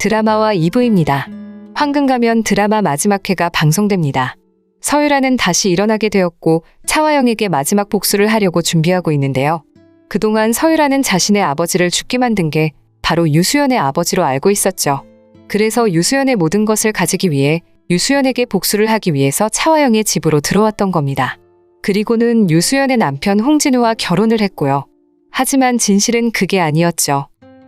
드라마와 2부입니다. 황금 가면 드라마 마지막 회가 방송됩니다. 서유라는 다시 일어나게 되었고 차화영에게 마지막 복수를 하려고 준비하고 있는데요. 그동안 서유라는 자신의 아버지를 죽게 만든 게 바로 유수연의 아버지로 알고 있었죠. 그래서 유수연의 모든 것을 가지기 위해 유수연에게 복수를 하기 위해서 차화영의 집으로 들어왔던 겁니다. 그리고는 유수연의 남편 홍진우와 결혼을 했고요. 하지만 진실은 그게 아니었죠.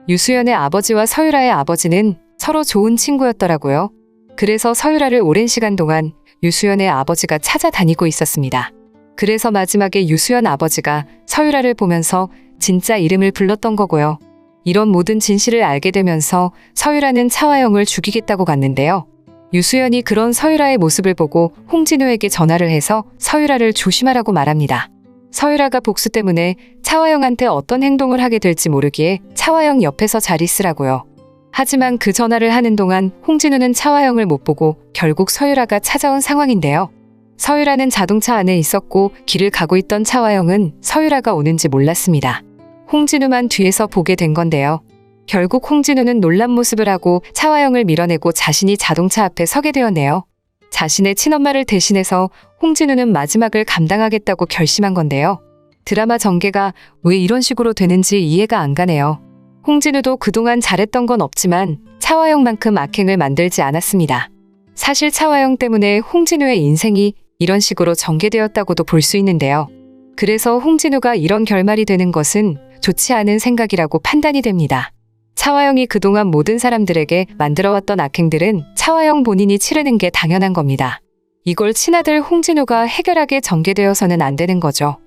유수연의 아버지와 서유라의 아버지는 서로 좋은 친구였더라고요. 그래서 서유라를 오랜 시간 동안 유수연의 아버지가 찾아다니고 있었습니다. 그래서 마지막에 유수연 아버지가 서유라를 보면서 진짜 이름을 불렀던 거고요. 이런 모든 진실을 알게 되면서 서유라는 차화영을 죽이겠다고 갔는데요. 유수연이 그런 서유라의 모습을 보고 홍진우에게 전화를 해서 서유라를 조심하라고 말합니다. 서유라가 복수 때문에 차화영한테 어떤 행동을 하게 될지 모르기에 차화영 옆에서 잘 있으라고요. 하지만 그 전화를 하는 동안 홍진우는 차화영을 못 보고 결국 서유라가 찾아온 상황인데요. 서유라는 자동차 안에 있었고 길을 가고 있던 차화영은 서유라가 오는지 몰랐습니다. 홍진우만 뒤에서 보게 된 건데요. 결국 홍진우는 놀란 모습을 하고 차화영을 밀어내고 자신이 자동차 앞에 서게 되었네요. 자신의 친엄마를 대신해서 홍진우는 마지막을 감당하겠다고 결심한 건데요. 드라마 전개가 왜 이런 식으로 되는지 이해가 안 가네요. 홍진우도 그동안 잘했던 건 없지만 차화영만큼 악행을 만들지 않았습니다. 사실 차화영 때문에 홍진우의 인생이 이런 식으로 전개되었다고도 볼 수 있는데요. 그래서 홍진우가 이런 결말이 되는 것은 좋지 않은 생각이라고 판단이 됩니다. 차화영이 그동안 모든 사람들에게 만들어왔던 악행들은 차화영 본인이 치르는 게 당연한 겁니다. 이걸 친아들 홍진우가 해결하게 전개되어서는 안 되는 거죠.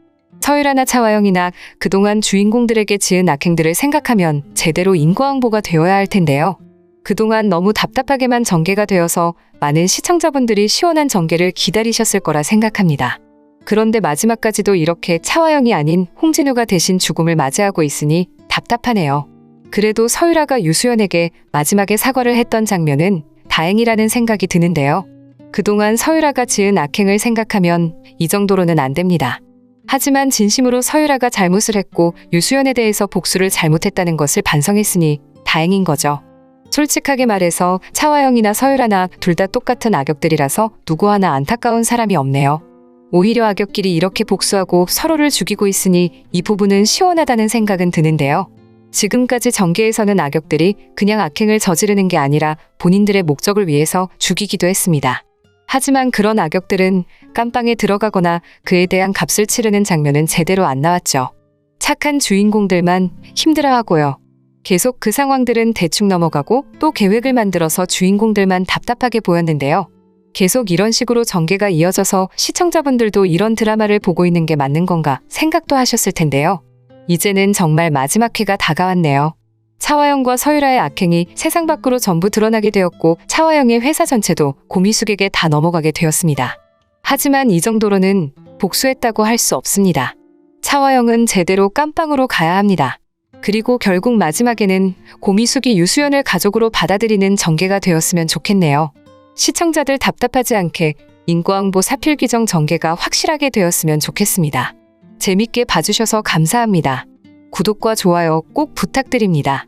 서유라나 차화영이나 그동안 주인공들에게 지은 악행들을 생각하면 제대로 인과응보가 되어야 할 텐데요. 그동안 너무 답답하게만 전개가 되어서 많은 시청자분들이 시원한 전개를 기다리셨을 거라 생각합니다. 그런데 마지막까지도 이렇게 차화영이 아닌 홍진우가 대신 죽음을 맞이하고 있으니 답답하네요. 그래도 서유라가 유수연에게 마지막에 사과를 했던 장면은 다행이라는 생각이 드는데요. 그동안 서유라가 지은 악행을 생각하면 이 정도로는 안 됩니다. 하지만 진심으로 서유라가 잘못을 했고 유수연에 대해서 복수를 잘못했다는 것을 반성했으니 다행인 거죠. 솔직하게 말해서 차화영이나 서유라나 둘 다 똑같은 악역들이라서 누구 하나 안타까운 사람이 없네요. 오히려 악역끼리 이렇게 복수하고 서로를 죽이고 있으니 이 부분은 시원하다는 생각은 드는데요. 지금까지 전개에서는 악역들이 그냥 악행을 저지르는 게 아니라 본인들의 목적을 위해서 죽이기도 했습니다. 하지만 그런 악역들은 깜빵에 들어가거나 그에 대한 값을 치르는 장면은 제대로 안 나왔죠. 착한 주인공들만 힘들어하고요. 계속 그 상황들은 대충 넘어가고 또 계획을 만들어서 주인공들만 답답하게 보였는데요. 계속 이런 식으로 전개가 이어져서 시청자분들도 이런 드라마를 보고 있는 게 맞는 건가 생각도 하셨을 텐데요. 이제는 정말 마지막 회가 다가왔네요. 차화영과 서유라의 악행이 세상 밖으로 전부 드러나게 되었고 차화영의 회사 전체도 고미숙에게 다 넘어가게 되었습니다. 하지만 이 정도로는 복수했다고 할 수 없습니다. 차화영은 제대로 깜빵으로 가야 합니다. 그리고 결국 마지막에는 고미숙이 유수연을 가족으로 받아들이는 전개가 되었으면 좋겠네요. 시청자들 답답하지 않게 인과응보 사필 규정 전개가 확실하게 되었으면 좋겠습니다. 재밌게 봐주셔서 감사합니다. 구독과 좋아요 꼭 부탁드립니다.